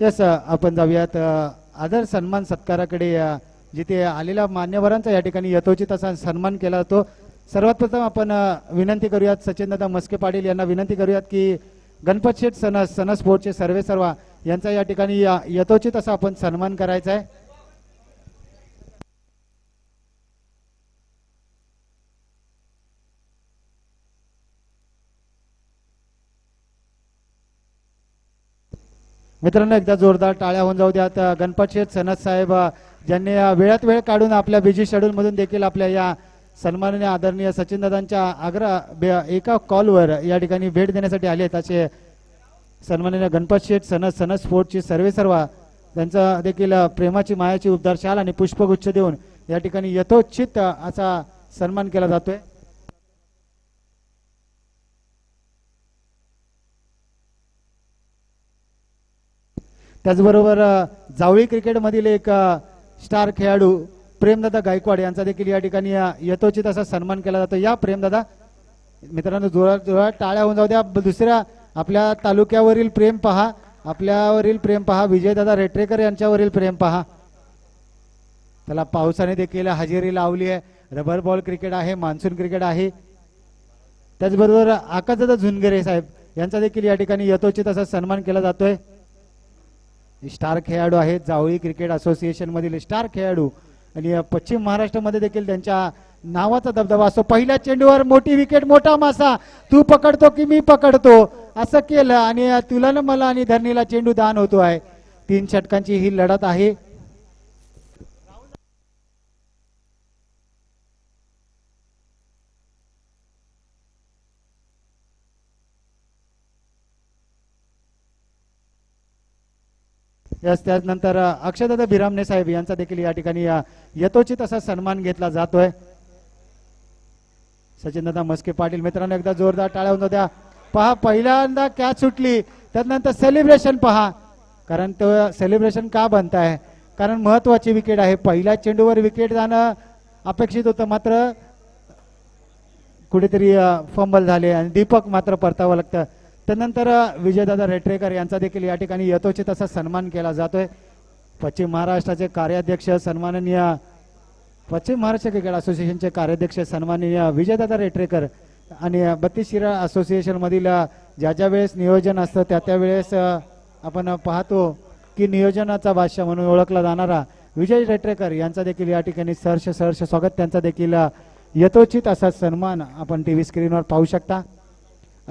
Yes आपण जाऊयात आदर सन्मान सत्काराकडे जिथे आलेल्या मान्यवरांचा या ठिकाणी यथोचित असा सन्मान केला जातो. सर्वात प्रथम आपण विनंती करूयात सचिनदादा मस्के पाटील यांना विनंती करूयात की गणपत शेठ सनस सनस बोर्डचे सर्वे सर्वा यांचा या ठिकाणी यथोचित असा आपण सन्मान करायचा आहे. मित्रांनो एकदा जोरदार टाळ्या होऊन जाऊ द्यात. अ, गणपत शेठ साहेब ज्यांनी वेळात वेळ काढून आपल्या बिझी शेड्यूलमधून देखील आपल्या या सन्माननीय आदरणीय सचिनदादांच्या आग्रह बे- एका कॉलवर या ठिकाणी भेट देण्यासाठी आले आहेत. असे सन्माननीय गणपत शेठ सनस सनस स्पोर्टची सर्वे सर्वा त्यांचा देखील प्रेमाची मायाची उबदार शाल आणि पुष्पगुच्छ देऊन या ठिकाणी यथोचित असा सन्मान केला जातोय. त्याचबरोबर जावळी क्रिकेटमधील एक स्टार खेळाडू प्रेमदादा गायकवाड यांचा देखील या ठिकाणी यथोचित असा सन्मान केला जातो. या प्रेमदादा मित्रांनो जोरात जोरात टाळ्या होऊन जाऊ द्या. दुसऱ्या आपल्या तालुक्यावरील प्रेम पहा. आपल्यावरील प्रेम पहा. विजयदादा रेटरेकर यांच्यावरील प्रेम पहा. त्याला पावसाने देखील हजेरी लावली आहे. रबर बॉल क्रिकेट आहे. मान्सून क्रिकेट आहे. त्याचबरोबर आकाशदादा झुनगरे साहेब यांचा देखील या ठिकाणी यथोचित असा सन्मान केला जातोय. स्टार खेळाडू आहेत. जावळी क्रिकेट असोसिएशन मधील स्टार खेळाडू आणि पश्चिम महाराष्ट्रामध्ये देखील त्यांच्या नावाचा दबदबा असतो. पहिल्या चेंडूवर मोठी विकेट मोठा मासा. तू पकडतो की मी पकडतो? असं केलं आणि तुला न मला आणि धरणीला चेंडू दान होतो आहे. तीन षटकांची ही लढत आहे. यस त्यानंतर अक्षयदादा बिरामणे साहेब यांचा देखील या ठिकाणी अ, यथोचित असा सन्मान घेतला जातोय. सचिनदादा मस्के पाटील मित्रांनो एकदा जोरदार टाळ्या होऊन द्या पहा पहिल्यांदा कॅच सुटली. त्यानंतर सेलिब्रेशन पहा. कारण तो सेलिब्रेशन का बनताय? कारण महत्वाची विकेट आहे. पहिल्या चेंडूवर विकेट जाणं अपेक्षित होतं मात्र कुठेतरी फंबल झाले आणि दीपक मात्र परतावं लागतं. त्यानंतर विजयदादा रेटरेकर यांचा देखील या ठिकाणी यथोचित असा सन्मान केला जातोय. पश्चिम महाराष्ट्राचे कार्याध्यक्ष सन्माननीय पश्चिम महाराष्ट्र क्रिकेट असोसिएशनचे कार्याध्यक्ष सन्माननीय विजयदादा रेटरेकर आणि बत्तीस शिरा असोसिएशनमधील ज्या ज्या वेळेस नियोजन असतं त्या त्या वेळेस आपण पाहतो की नियोजनाचा बादशाह म्हणून ओळखला जाणारा विजय रेटरेकर यांचा देखील या ठिकाणी सहर्ष सहर्ष स्वागत. त्यांचा देखील यथोचित असा सन्मान आपण टी व्ही स्क्रीनवर पाहू शकता.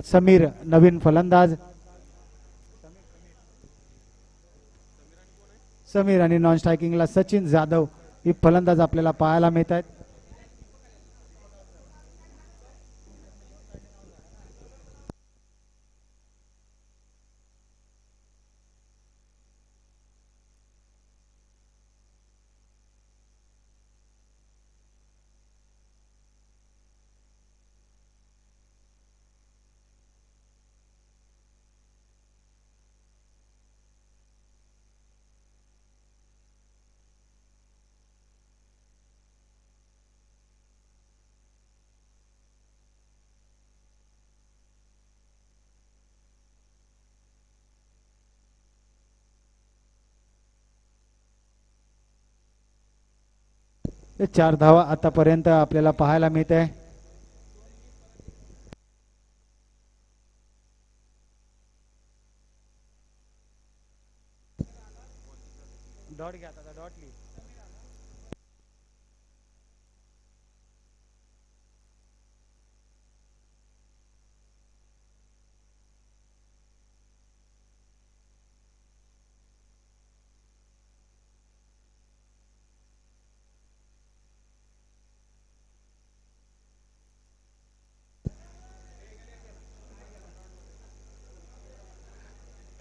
समीर नवीन फलंदाज. समीर आणि नॉन स्ट्रायकिंगला सचिन जाधव ही फलंदाज आपल्याला पाहायला मिळत आहेत चार धावा आतापर्यंत आपल्याला पाहायला मिळत आहे डॉट घ्या आता डॉट ली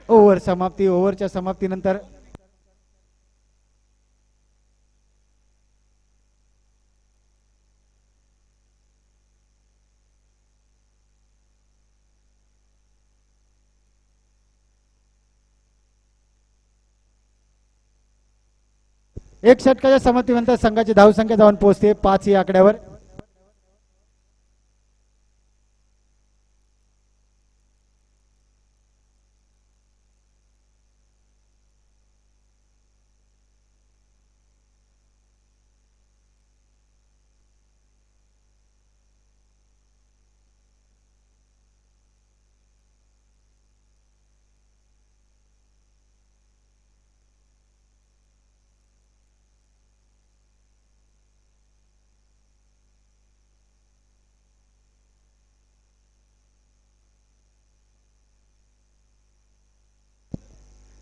ओव्हर समाप्ती ओव्हरच्या समाप्तीनंतर एक षटकाच्या समाप्तीनंतर संघाची धावसंख्या जाऊन पोहोचते पाच या आकड्यावर.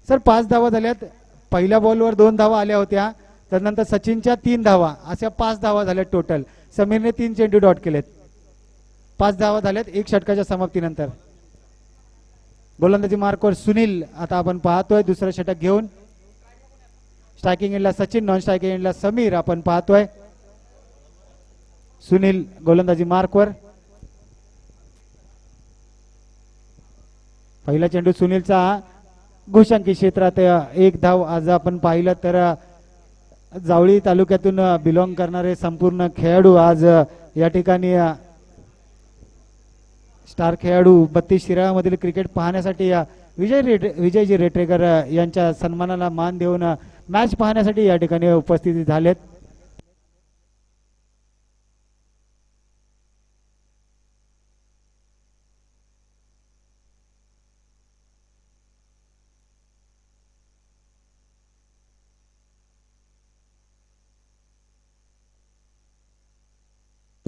सर पाच धावा झाल्यात. पहिल्या बॉलवर दोन धावा आल्या होत्या. त्यानंतर सचिनच्या तीन धावा. अशा पाच धावा झाल्यात टोटल समीरने तीन चेंडू डॉट केलेत. पाच धावा झाल्यात एक षटकाच्या समाप्तीनंतर. गोलंदाजी मार्कवर सुनील आता आपण पाहतोय. दुसरं षटक घेऊन. स्ट्रायकिंग एंडला सचिन नॉन स्ट्रायकिंग एंडला समीर आपण पाहतोय. सुनील गोलंदाजी मार्कवर. पहिला चेंडू सुनीलचा. घोषांकी क्षेत्रात एक धाव आज आपण पाहिलं तर जावळी तालुक्यातून बिलॉंग करणारे संपूर्ण खेळाडू आज या ठिकाणी स्टार खेळाडू बत्तीस शिराळामधील क्रिकेट पाहण्यासाठी विजय रेट विजयजी रेटरेकर यांच्या सन्मानाला मान देऊन मॅच पाहण्यासाठी या ठिकाणी उपस्थित झालेत.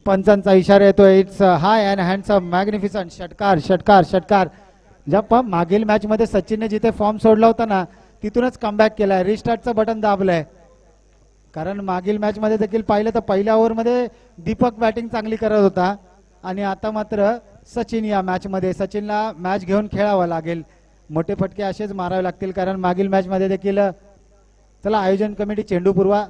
पंचांचा इशारा येतोय. It's high and handsome magnificent षटकार षटकार षटकार. ज्या प मागील मॅच मध्ये सचिनने जिथे फॉर्म सोडला होता ना तिथूनच कमबॅक केलाय. रिस्टार्टचं बटन दाबलंय. कारण मागील मॅच मध्ये देखील पाहिलं तर पहिल्या ओव्हरमध्ये दीपक बॅटिंग चांगली करत होता. आणि आता मात्र सचिन या मॅच मध्ये सचिनला मॅच घेऊन खेळावं लागेल. मोठे फटके असेच मारावे लागतील कारण मागील मॅच मध्ये देखील चला आयोजन कमिटी चेंडू पुरवा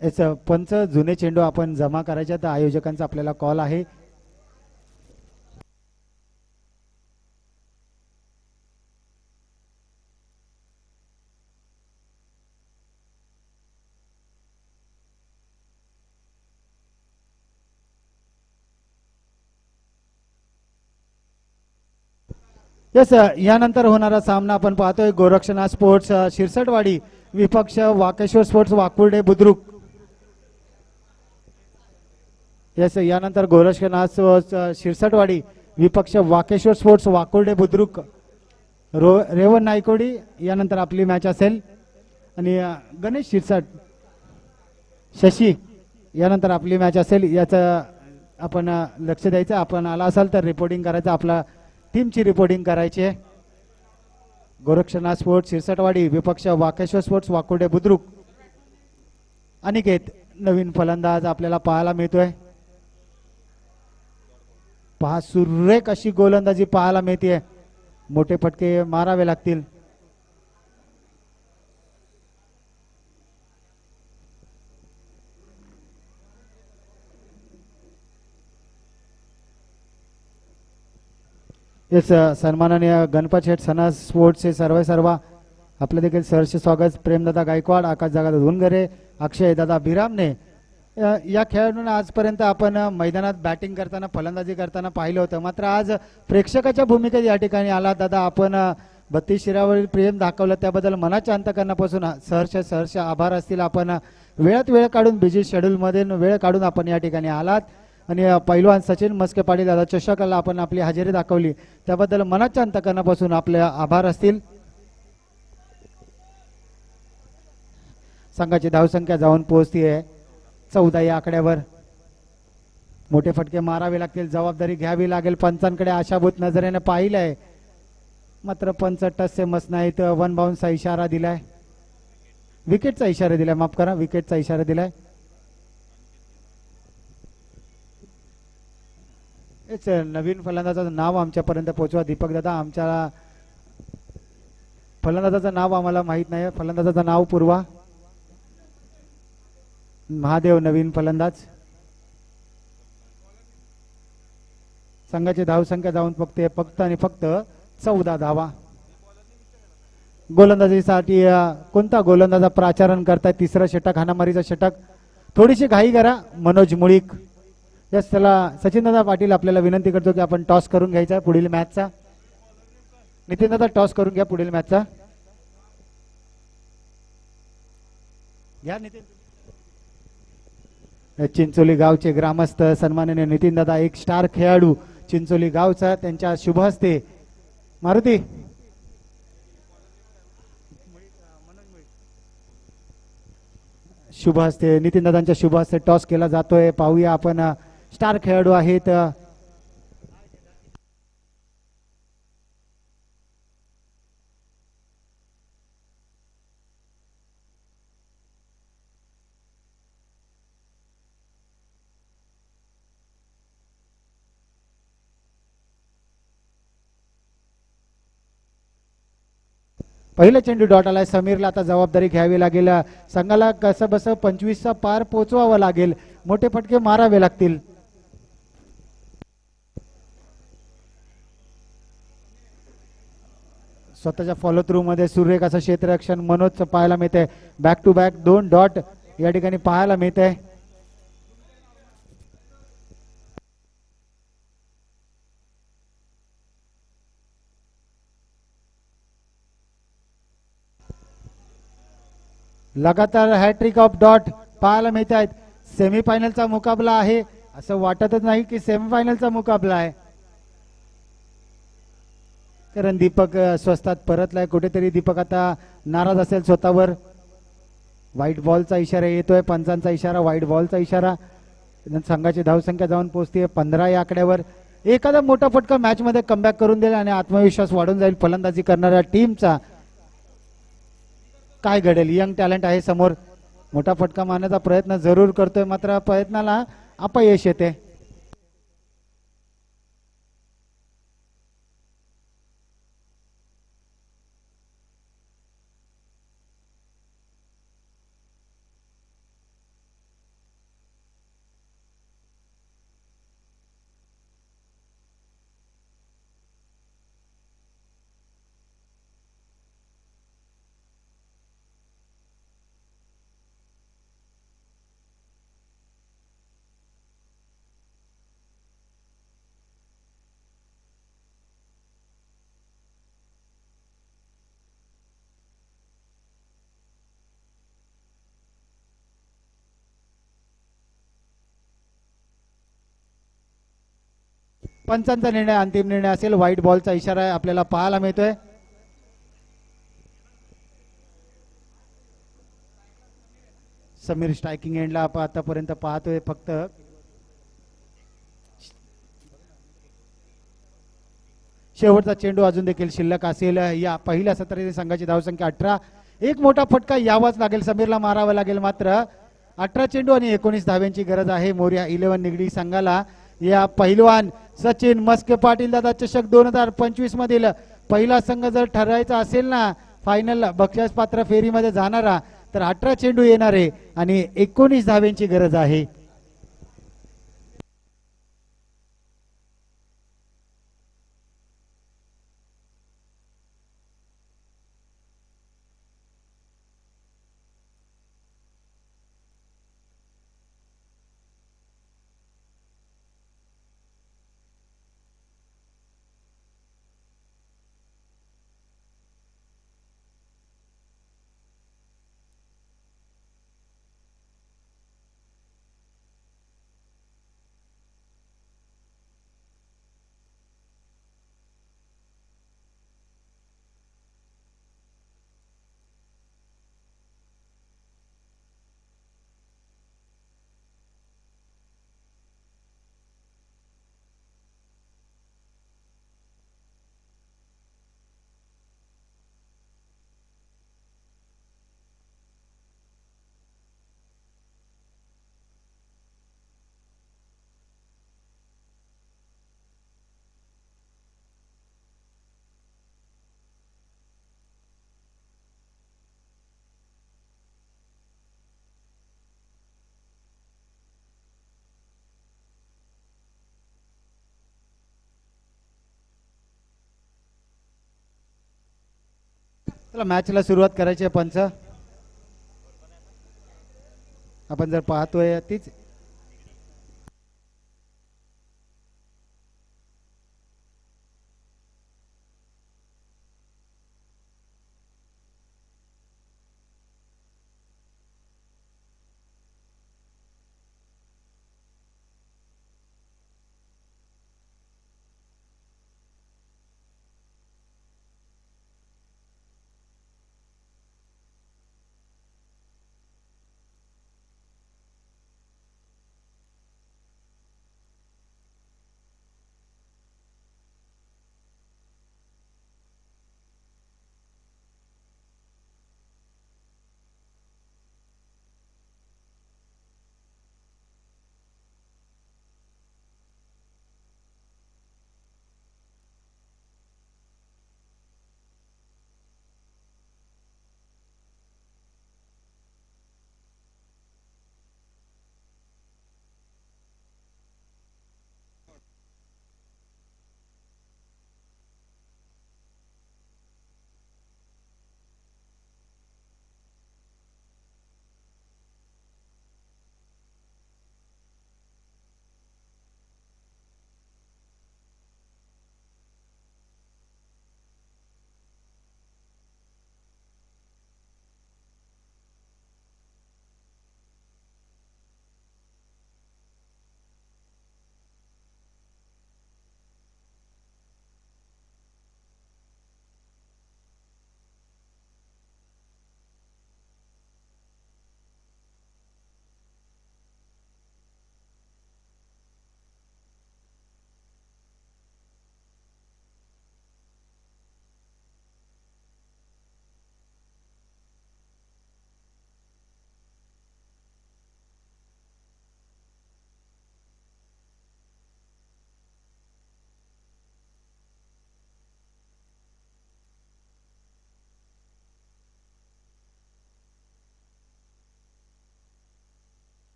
याच पंच जुने चेंडू आपण जमा करायच्या तर आयोजकांचा आपल्याला कॉल आहे. येस यानंतर होणारा सामना आपण पाहतोय गोरक्षणा स्पोर्ट्स शिरसटवाडी विपक्ष वाकेश्वर स्पोर्ट्स वाकुर्डे बुद्रुक. यस यानंतर गोरक्षनाथ शिरसटवाडी विपक्ष वाकेश्वर स्पोर्ट्स वाकुर्डे बुद्रुक रो रेवण नायकोडी यानंतर आपली मॅच असेल. आणि गणेश शिरसट शशी यानंतर आपली मॅच असेल. याचं आपण लक्ष द्यायचं. आपण आला असाल तर रिपोर्टिंग करायचं. आपला टीमची रिपोर्टिंग करायची आहे. गोरक्षनाथ स्पोर्ट्स शिरसटवाडी विपक्ष वाकेश्वर स्पोर्ट्स वाकुर्डे बुद्रुक. अनिकेत नवीन फलंदाज आपल्याला पाहायला मिळतोय. पहा सुरेख अशी गोलंदाजी पाहायला मिळते. मोठे फटके मारावे लागतील. येस सन्माननीय गणपत शेठ सणा स्पोर्ट्सचे सर्व सर्व आपलं देखील सहर्ष स्वागत. प्रेमदादा गायकवाड आकाश दादा धुनगरे अक्षय दादा बिरामने या- खेळाडूंना आजपर्यंत आपण मैदानात बॅटिंग करताना फलंदाजी करताना पाहिलं होतं. मात्र आज प्रेक्षकाच्या भूमिकेत या ठिकाणी आला. दादा आपण बत्तीस शिरावरील प्रेम दाखवलं. त्याबद्दल मनाच्या अंतकरणापासून सहर्ष सहर्ष आभार असतील. आपण वेळात वेळ काढून बिझी शेड्यूलमध्ये वेळ काढून आपण या ठिकाणी आलात. आणि पैलवान सचिन मस्के पाटील दादा चषकाला आपण आपली हजेरी दाखवली. त्याबद्दल मनाच्या अंतकरणापासून आपले आभार असतील. संघाची धावसंख्या जाऊन पोहोचतीये. चौदा या आकड्यावर. मोठे फटके मारावे लागतील जबाबदारी घ्यावी लागेल. पंचांकडे आशाभूत नजरेने पाहिलंय. मात्र पंच टस्से मस नाहीत. वन बाउन्सचा इशारा दिलाय. विकेटचा इशारा दिलाय. माफ करा विकेटचा इशारा दिलाय. हेच नवीन फलंदाजाचं नाव आमच्यापर्यंत पोहोचवा. दीपक दादा आमच्या फलंदाजाचं नाव आम्हाला माहीत नाही फलंदाजाचं नाव पूर्वा. महादेव नवीन फलंदाज. संघाची धावसंख्या जाऊन फक्त फक्त आणि फक्त चौदा धावा. गोलंदाजीसाठी कोणता गोलंदाजा प्राचारण करताय? तिसरा षटक हानामारीचा षटक. थोडीशी घाई करा मनोज मुळीक. यस त्याला सचिनदादा पाटील आपल्याला विनंती करतो की आपण टॉस करून घ्यायचा पुढील मॅचचा. नितीन दादा टॉस करून घ्या पुढील मॅचचा. घ्या नितीन. चिंचोली गावचे ग्रामस्थ सन्माननीय नितीन दादा एक स्टार खेळाडू चिंचोली गावचा त्यांच्या शुभ हस्ते. मारुती. शुभ हस्ते नितीन दादांच्या शुभ हस्ते टॉस केला जातोय. पाहूया आपण स्टार खेळाडू आहेत पहिलं चेंडू डॉट आलाय. समीरला आता जबाबदारी घ्यावी लागेल. संघाला कसं बस पंचवीसचा पार पोचवावं लागेल. मोठे फटके मारावे लागतील. स्वतःच्या फॉलो थ्रू मध्ये सुरेख असं क्षेत्ररक्षण मनोजचं पाहायला मिळते बॅक टू बॅक दोन डॉट या ठिकाणी पाहायला मिळते लगातार हॅट्रिक ऑफ डॉट पाहायला मिळत आहेत सेमीफायनलचा मुकाबला आहे. असं वाटतच नाही की सेमीफायनलचा मुकाबला आहे. कारण दीपक स्वस्तात परतलाय. कुठेतरी दीपक आता नाराज असेल स्वतःवर. व्हाईट बॉलचा इशारा येतोय. पंचांचा इशारा व्हाईट बॉलचा इशारा. संघाची धावसंख्या जाऊन पोहोचते पंधरा या आकड्यावर. एखादा मोठा फटका मॅच मध्ये कमबॅक करून देईल आणि आत्मविश्वास वाढून जाईल फलंदाजी करणाऱ्या टीमचा काय घडेल? यंग टॅलेंट आहे समोर. मोठा फटका मारण्याचा प्रयत्न जरूर करतोय मात्र प्रयत्नाला अपयश येते. पंचांचा निर्णय अंतिम निर्णय असेल व्हाईट बॉलचा इशारा आपल्याला पाहायला मिळतोय. समीर स्ट्रायकिंग एंडला आपण आतापर्यंत पाहतोय फक्त. शेवटचा चेंडू अजून देखील शिल्लक असेल. या पहिल्या सत्रातील संघाची धावसंख्या अठरा. एक मोठा फटका यावाच लागेल समीरला मारावा लागेल मात्र. अठरा चेंडू आणि एकोणीस धाव्यांची गरज आहे. मोर्या इलेव्हन निगडी संघाला. या पहिलवान सचिन मस्के पाटील दादा चषक दोन हजार पंचवीस मधील पहिला संघ जर ठरायचा असेल ना फायनल बक्षास पात्र फेरीमध्ये जाणारा तर अठरा चेंडू येणार आहे आणि एकोणीस धाव्यांची गरज आहे. चला मॅचला सुरुवात करायची आहे पंच. आपण जर पाहतोय तीच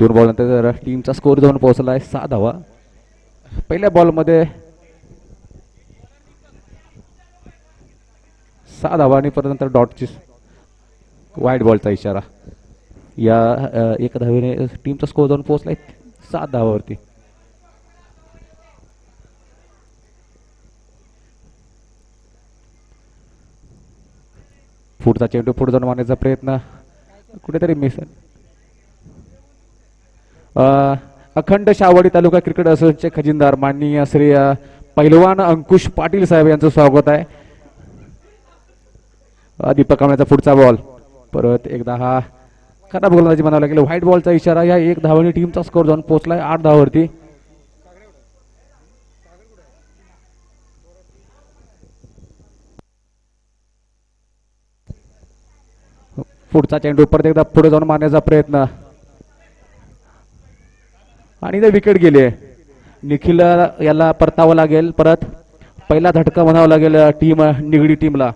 दोन बॉल नंतर टीमचा स्कोर जाऊन पोहोचला आहे सहा धावा पहिल्या बॉलमध्ये सहा धावा आणि परत नंतर डॉटची वाईट बॉलचा इशारा. या एक एका धावेने टीमचा स्कोर जाऊन पोहोचलाय सात धावावरती पुढचा चेंडू पुढे जाऊन मारण्याचा प्रयत्न कुठेतरी मिस अखंड शावडी तालुका क्रिकेट असोसिएशनचे खजिनदार माननीय श्री पैलवान अंकुश पाटील साहेब यांचं स्वागत आहे. दीपक कांबळेचा पुढचा बॉल. परत एकदा हा खराब गोलंदाजी म्हणावं लागेल. व्हाईट बॉलचा इशारा या एक धावाने टीमचा स्कोर जाऊन पोहोचलाय आठ धावावरती. पुढचा चेंडू परत एकदा पुढे जाऊन मारण्याचा प्रयत्न. आणि ते विकेट गेले. निखिल याला परतावं लागेल परत. पहिला धटका म्हणावा लागेल टीम निगडी टीमला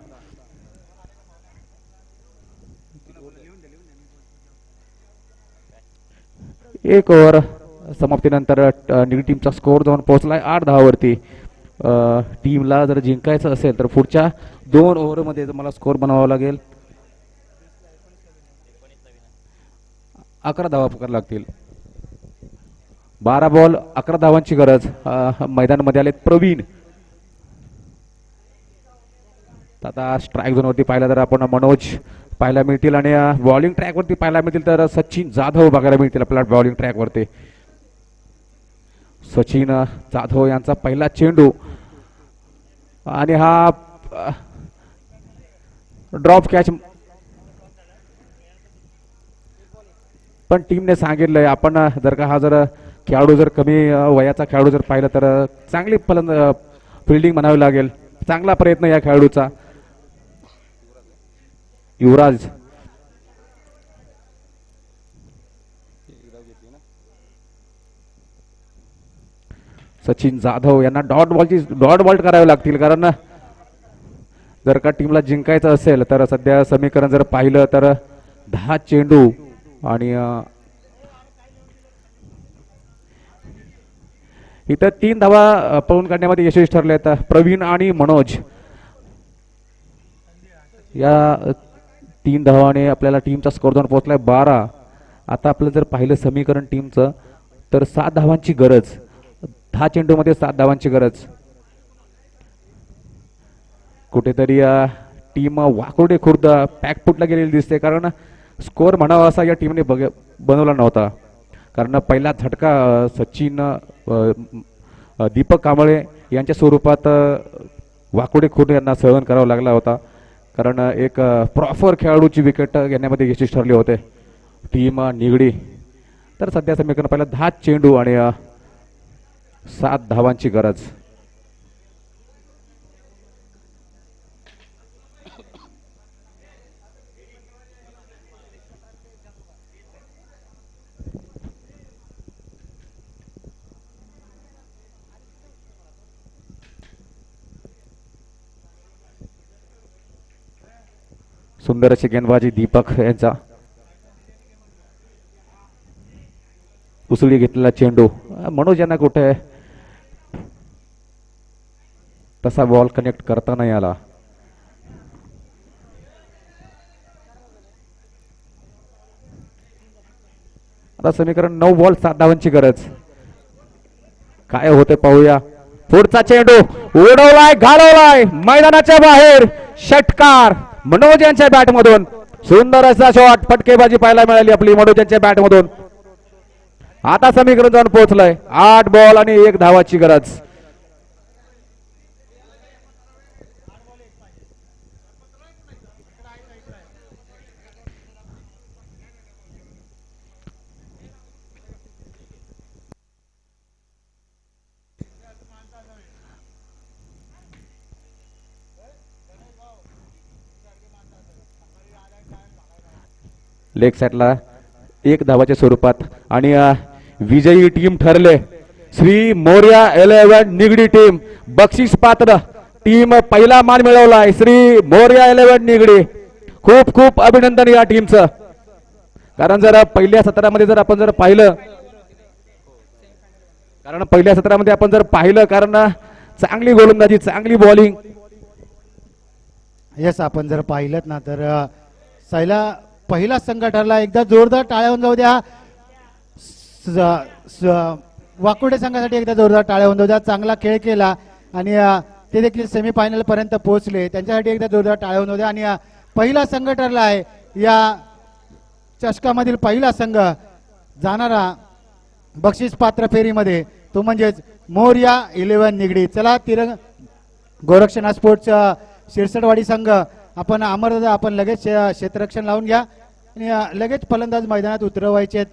एक ओव्हर समाप्तीनंतर निगडी टीमचा स्कोर जाऊन पोहोचलाय आठ दहावरती टीमला जर जिंकायचं असेल तर पुढच्या दोन ओव्हरमध्ये मला स्कोर बनवावा लागेल. अकरा धावा पकड लागतील. बारा बॉल अकरा धावांची गरज. अ, मैदानामध्ये आलेत प्रवीण. आता स्ट्राईक झोनवरती पाहिलं तर आपण मनोज पाहायला मिळतील आणि बॉलिंग ट्रॅकवरती पाहायला मिळतील तर सचिन जाधव बघायला मिळतील आपल्याला बॉलिंग ट्रॅकवरती सचिन जाधव यांचा पहिला चेंडू. आणि हा ड्रॉप कॅच पण टीमने सांगितलंय आपण जर का हा जर खेळाडू जर कमी वयाचा खेळाडू जर पाहिला तर चांगली फलंद फिल्डिंग म्हणावी लागेल. चांगला प्रयत्न या खेळाडूचा. युवराज. सचिन जाधव यांना डॉट बॉलची डॉट बॉल करावे लागतील कारण जर का टीमला जिंकायचं असेल तर सध्या समीकरण जर पाहिलं तर दहा चेंडू आणि इथं तीन धावा पळून काढण्यामध्ये यशस्वी ठरले आहेत प्रवीण आणि मनोज. या तीन धावाने आपल्याला टीमचा स्कोर जाऊन पोहोचलाय बारा. आता आपलं जर पाहिलं समीकरण टीमचं तर सात धावांची गरज. दहा चेंडूमध्ये सात धावांची गरज. कुठेतरी टीम वाकोडे खुर्द पॅकपुटला गेलेली दिसते कारण स्कोअर म्हणावा असा या टीमने बघ बनवला नव्हता. कारण पहिला झटका सचिन दीपक कांबळे यांच्या स्वरूपात वाकुडे वाकोडे यांना सहन करावा लागला होता. कारण एक प्रॉपर खेळाडूची विकेट घेण्यामध्ये यशस्वी ठरले होते. टीम निगडी. तर सध्या समीकरण पहिला दहा चेंडू आणि सात धावांची गरज. सुंदर अशी गेंदबाजी दीपक यांचा. उसळी घेतलेला चेंडू. मनोज यांना कुठे? तसा बॉल कनेक्ट करता नाही आला. आता समीकरण नऊ बॉल सात धावांची गरज. काय होते पाहूया. पुढचा चेंडू उडवलाय घालवलाय. मैदानाच्या बाहेर षटकार. मनोज यांच्या बॅट मधून सुंदर असा शॉट फटकेबाजी पाहायला मिळाली आपली मनोज यांच्या बॅट मधून आता समीकरण जाऊन पोहोचलंय. आठ बॉल आणि एक धावाची गरज. लेग साईडला एक धावाच्या स्वरूपात आणि विजयी टीम ठरले. श्री मोर्या इलेव्हन निगडी टीम बक्षीस पात्र टीम पहिला मान मिळवलाय. श्री मोर्या इलेव्हन निगडी खूप खूप अभिनंदन या टीमचं. कारण जर पहिल्या सत्रामध्ये जर आपण जर पाहिलं कारण पहिल्या सत्रामध्ये आपण जर पाहिलं कारण चांगली गोलंदाजी चांगली बॉलिंग. येस आपण जर पाहिलं ना तर सैला पहिला संघ ठरला. एकदा जोरदार टाळ्या जाऊ द्या. स- स- वाकुडे संघासाठी एकदा जोरदार टाळ्या होऊन जाऊ द्या. चांगला खेळ केला. आणि ते देखील सेमीफायनल पर्यंत पोहोचले. त्यांच्यासाठी एकदा जोरदार टाळ्या होऊन जाऊ द्या. आणि पहिला संघ ठरला आहे या चषकामधील पहिला संघ जाणारा बक्षीस पात्र फेरीमध्ये. तो म्हणजेच मोर्या इलेव्हन निगडी. चला तिरंग गोरक्षणा स्पोर्ट्स शिरसटवाडी संघ. आपण अमरदा आपण लगेच क्षेत्ररक्षण लावून घ्या. आणि लगेच फलंदाज मैदानात उतरवायचे आहेत.